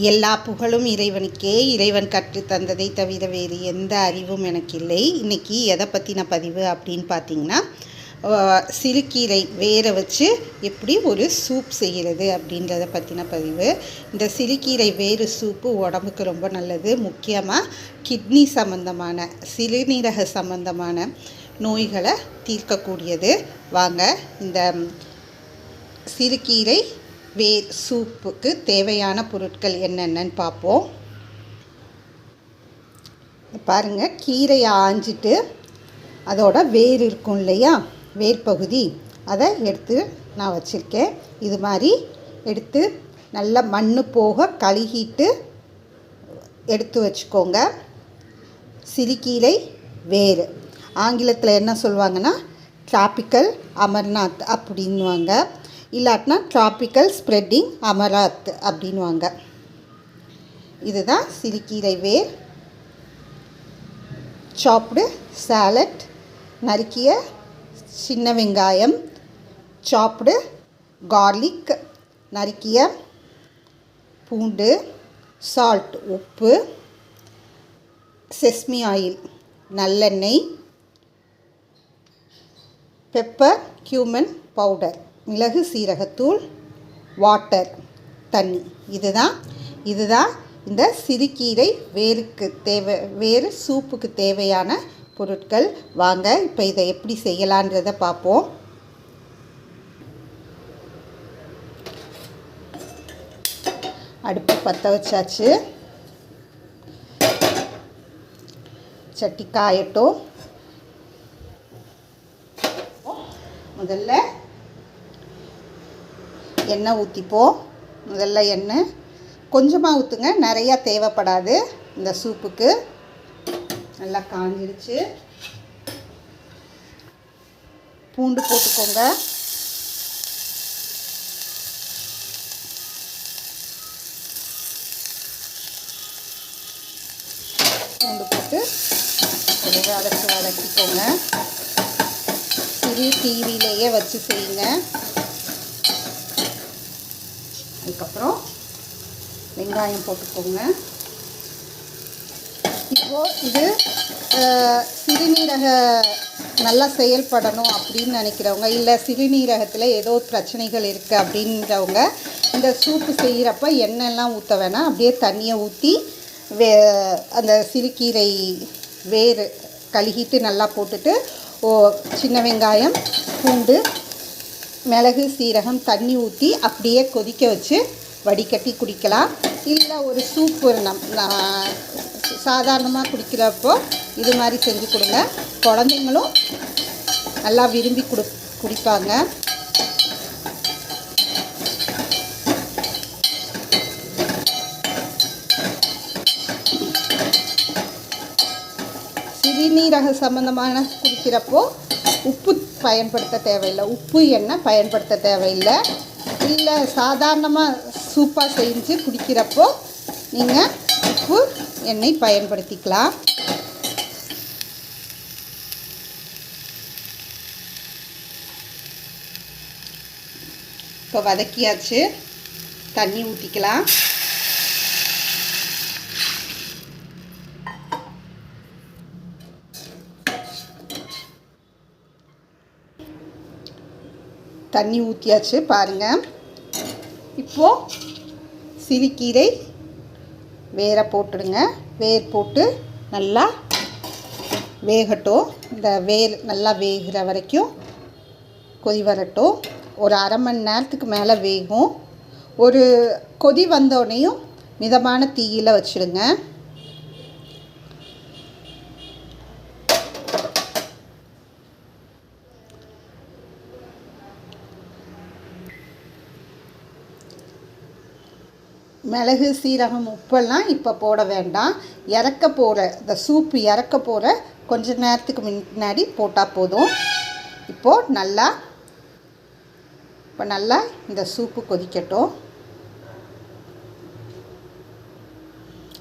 எல்லா புகழும் இறைவனுக்கே. இறைவன் கற்றுத் தந்ததை தவிர வேறு எந்த அறிவும் எனக்கு இல்லை இன்றைக்கி எதை பற்றின பதிவு அப்படின்னு பார்த்தீங்கன்னா சிறுக்கீரை சிறுகீரை வேற வச்சு எப்படி ஒரு சூப் செய்கிறது அப்படின்றத பற்றின பதிவு. இந்த சிறுகீரை வேறு சூப்பு உடம்புக்கு ரொம்ப நல்லது. முக்கியமாக கிட்னி சம்மந்தமான சிறுநீரக சம்மந்தமான நோய்களை தீர்க்கக்கூடியது. வாங்க இந்த சிறுகீரை வேர் சூப்புக்கு தேவையான பொருட்கள் என்னென்னன்னு பார்ப்போம். பாருங்கள் கீரையை ஆஞ்சிட்டு அதோட வேர் இருக்கும் இல்லையா? வேர் பகுதி. அதை எடுத்து நான் வச்சுருக்கேன். இது மாதிரி எடுத்து நல்லா மண் போக கழுகிட்டு எடுத்து வச்சுக்கோங்க. சிறுகீரை வேர். ஆங்கிலத்தில் என்ன சொல்லுவாங்கன்னா டிராபிக்கல் அமர்நாத் அப்படின்வாங்க இல்லாட்டினா டிராபிக்கல் ஸ்ப்ரெட்டிங் அமராத் அப்படின்வாங்க இதுதான் சிறுக்கீரை வேர் சாப்டு சாலட் நறுக்கிய சின்ன வெங்காயம் சாப்டு கார்லிக் நறுக்கிய பூண்டு சால்ட் உப்பு செஸ்மி ஆயில் நல்லெண்ணெய் பெப்பர் கியூமன் பவுடர் மிளகு சீரகத்தூள் வாட்டர் தண்ணி. இதுதான் இதுதான் இந்த சிறுகீரை வேருக்கு தேவை வேறு சூப்புக்கு தேவையான பொருட்கள். வாங்க இப்போ இதை எப்படி செய்யலான்றதை பார்ப்போம். அடுப்பு பற்ற வச்சாச்சு. சட்டி காயட்டும் முதல்ல எண்ணெய் ஊற்றிப்போம் முதல்ல எண்ணெய். கொஞ்சமாக ஊற்றுங்க நிறையா தேவைப்படாது இந்த சூப்புக்கு. நல்லா காஞ்சிடுச்சு பூண்டு போட்டுக்கோங்க. பூண்டு போட்டு அதை வதக்கி வதக்கிக்கோங்க. சிறு டிவிலேயே வச்சு செய்யுங்க. அதுக்கப்புறம் வெங்காயம் போட்டுக்கோங்க. இப்போது இது சிறுநீரக நல்லா செயல்படணும் அப்படின்னு நினைக்கிறவங்க இல்லை சிறுநீரகத்தில் ஏதோ பிரச்சனைகள் இருக்குது அப்படின்றவங்க இந்த சூப்பு செய்கிறப்ப எண்ணெய்லாம் ஊற்ற வேணாம். அப்படியே தண்ணியை ஊற்றி வே அந்த சிறுகீரை வேர் கழுகிட்டு நல்லா போட்டுட்டு ஓ சின்ன வெங்காயம் பூண்டு மிளகு சீரகம் தண்ணி ஊற்றி அப்படியே கொதிக்க வச்சு வடிகட்டி குடிக்கலாம். இல்லை ஒரு சூப்பு நம் சாதாரணமாக குடிக்கிறப்போ இது மாதிரி செஞ்சு கொடுங்க. குழந்தைங்களும் நல்லா விரும்பி குடு குடிப்பாங்க. சிறுநீரக சம்மந்தமான குடிக்கிறப்போ உப்பு பயன்படுத்த தேவையில்லை. உப்பு எண்ணெய் பயன்படுத்த தேவையில்லை. இல்லை சாதாரணமாக சூப்பாக செஞ்சு குடிக்கிறப்போ நீங்கள் உப்பு எண்ணெய் பயன்படுத்திக்கலாம். இப்போ வதக்கியாச்சு. தண்ணி ஊற்றிக்கலாம் தண்ணி ஊற்றியாச்சு பாருங்கள் இப்போது சிறுகீரை வேரை போட்டுடுங்க. வேர் போட்டு நல்லா வேகட்டும். இந்த வேர் நல்லா வேகிற வரைக்கும் கொதி வரட்டும். ஒரு அரை மணி நேரத்துக்கு மேலே வேகும். ஒரு கொதி வந்தோடனையும் மிதமான தீயில் வச்சுடுங்க. மிளகு சீரகம் உப்பெல்லாம் இப்போ போட வேண்டாம். இறக்க போகிற இந்த சூப்பு இறக்க போகிற கொஞ்ச நேரத்துக்கு முன்னாடி போட்டால் போதும். இப்போது நல்லா இப்போ நல்லா இந்த சூப்பு கொதிக்கட்டும்.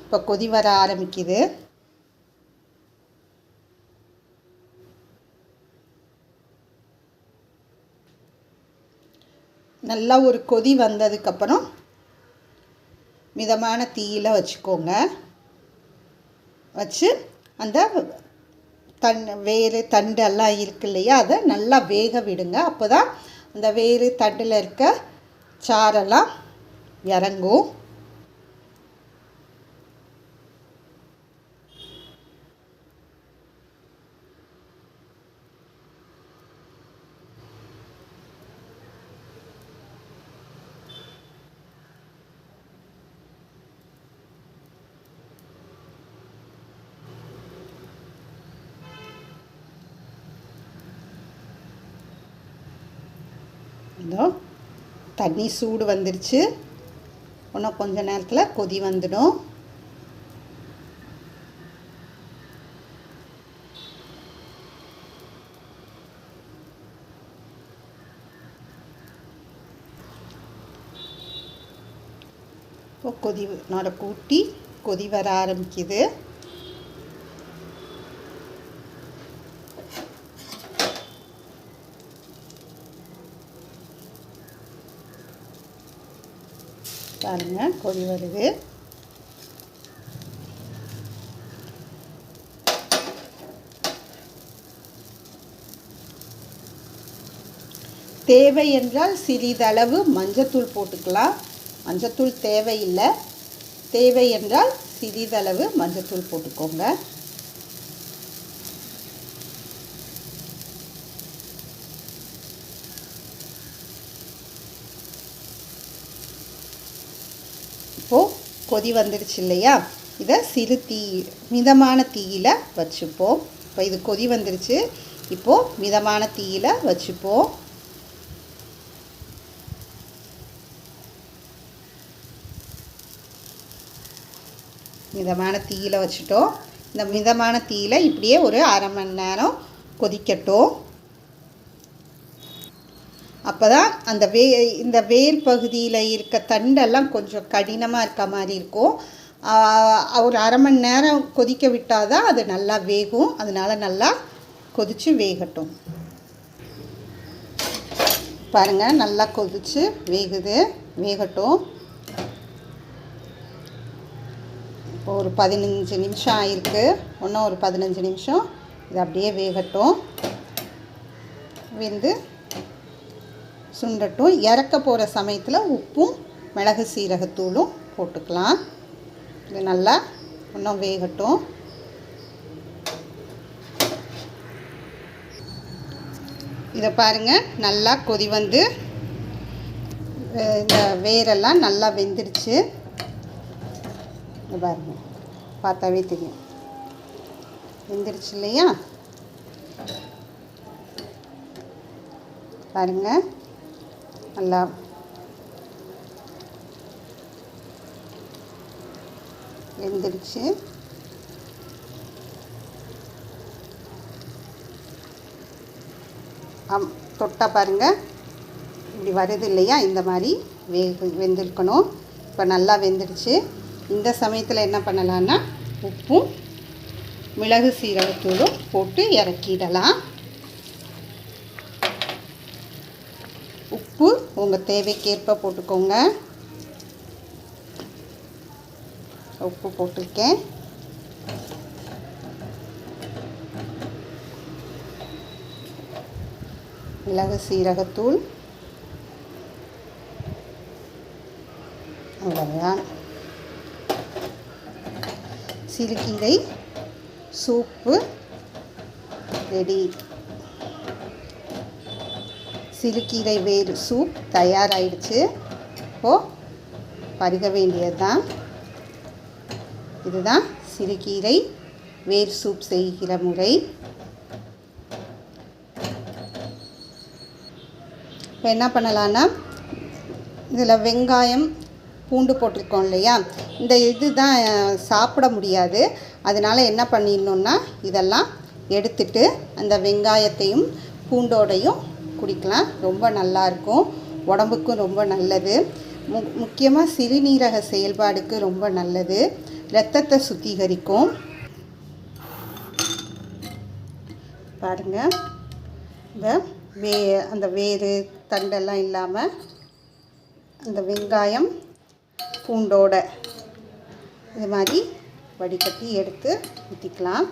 இப்போ கொதி வர ஆரம்பிக்குது. நல்லா ஒரு கொதி வந்ததுக்கப்புறம் மிதமான தீயில் வச்சுக்கோங்க. வச்சு அந்த தன் வேறு தண்டு எல்லாம் இருக்கு இல்லையா அதை நல்லா வேக விடுங்க. அப்போ தான் அந்த வேறு தண்டில் இருக்க சாரெல்லாம் இறங்கும். இதோ தண்ணி சூடு வந்துருச்சு. இன்னும் கொஞ்ச நேரத்தில் கொதி வந்துடும். இப்போ கொதி நட கூட்டி கொதி வர ஆரம்பிக்குது. பாருங்கள் கொதி வருது. தேவை என்றால் சிறிதளவு மஞ்சத்தூள் போட்டுக்கலாம். மஞ்சத்தூள் தேவையில்லை. தேவை என்றால் சிறிதளவு மஞ்சத்தூள் போட்டுக்கோங்க இப்போது கொதி வந்துடுச்சு இல்லையா? இதை சிறு தீ மிதமான தீயில் வச்சுப்போம். இப்போ இது கொதி வந்துடுச்சு இப்போது மிதமான தீயில் வச்சுப்போம். மிதமான தீயில் வச்சுட்டோம். இந்த மிதமான தீயில் இப்படியே ஒரு அரை மணி நேரம் கொதிக்கட்டும். அப்போ தான் அந்த வே இந்த வேர் பகுதியில் இருக்க தண்டெல்லாம் கொஞ்சம் கடினமாக இருக்க மாதிரி இருக்கும். ஒரு அரை மணி நேரம் கொதிக்க விட்டால் தான் அது நல்லா வேகும். அதனால் நல்லா கொதித்து வேகட்டும். பாருங்கள் நல்லா கொதித்து வேகுது வேகட்டும். இப்போ ஒரு பதினஞ்சு நிமிஷம் ஆயிருக்கு. இன்னும் ஒரு பதினஞ்சு நிமிஷம். இது அப்படியே வேகட்டும். வெந்து சுண்டட்டும். இறக்க போகிற சமயத்தில் உப்பும் மிளகு சீரகத்தூளும் போட்டுக்கலாம். இது நல்லா இன்னும் வேகட்டும். இதை பாருங்கள் நல்லா கொதி வந்து இந்த வேரெல்லாம் நல்லா வெந்துடுச்சு இதை பாருங்கள் பார்த்தாவே தெரியும். வெந்துடுச்சு இல்லையா? பாருங்கள் நல்லா வெந்துருச்சு தொட்டா பாருங்கள் இப்படி வருது இல்லையா இந்த மாதிரி வே வெந்திருக்கணும் இப்போ நல்லா வெந்துடுச்சு இந்த சமயத்தில் என்ன பண்ணலான்னா உப்பும் மிளகு சீரகத்தூளும் போட்டு இறக்கிடலாம் உப்பு உங்கள் தேவைக்கேற்ப போட்டுக்கோங்க. உப்பு போட்டிருக்கேன். மிளகு சீரகத்தூள். அவ்வளோதான் சிறுகீரை சூப்பு ரெடி. சிறுகீரை வேறு சூப் தயாராகிடுச்சு இப்போது பருக வேண்டியது தான் இதுதான் சிறுகீரை வேர் சூப் செய்கிற முறை. இப்போ என்ன பண்ணலான்னா இதில் வெங்காயம் பூண்டு போட்டிருக்கோம் இல்லையா? இந்த இது தான் சாப்பிட முடியாது. அதனால் என்ன பண்ணிடணுன்னா இதெல்லாம் எடுத்துட்டு அந்த வெங்காயத்தையும் பூண்டோடையும் குடிக்கலாம். ரொம்ப நல்லாயிருக்கும் உடம்புக்கும் ரொம்ப நல்லது. மு முக்கியமாக சிறுநீரக செயல்பாடுக்கு ரொம்ப நல்லது. இரத்தத்தை சுத்திகரிக்கும். பாருங்கள் இந்த வே அந்த வேறு தண்டெல்லாம் இல்லாமல் அந்த வெங்காயம் பூண்டோட இது மாதிரி வடிகட்டி எடுத்து ஊற்றிக்கலாம்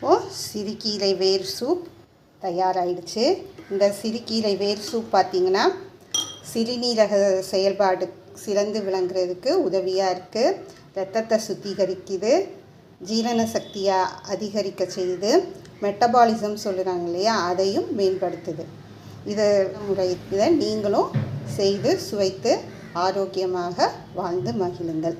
இப்போது சிறுகீரை வேர் சூப் தயாராகிடுச்சு இந்த சிறுகீரை வேர் சூப் பார்த்திங்கன்னா சிறுநீரக செயல்பாடு சிறந்து விளங்குறதுக்கு உதவியாக இருக்குது ரத்தத்தை சுத்திகரிக்குது ஜீரண சக்தியை அதிகரிக்க செய்யுது. மெட்டபாலிசம் சொல்லுறாங்க இல்லையா அதையும் மேம்படுத்துது. இதை முறை இதை நீங்களும் செய்து சுவைத்து ஆரோக்கியமாக வாழ்ந்து மகிழுங்கள்.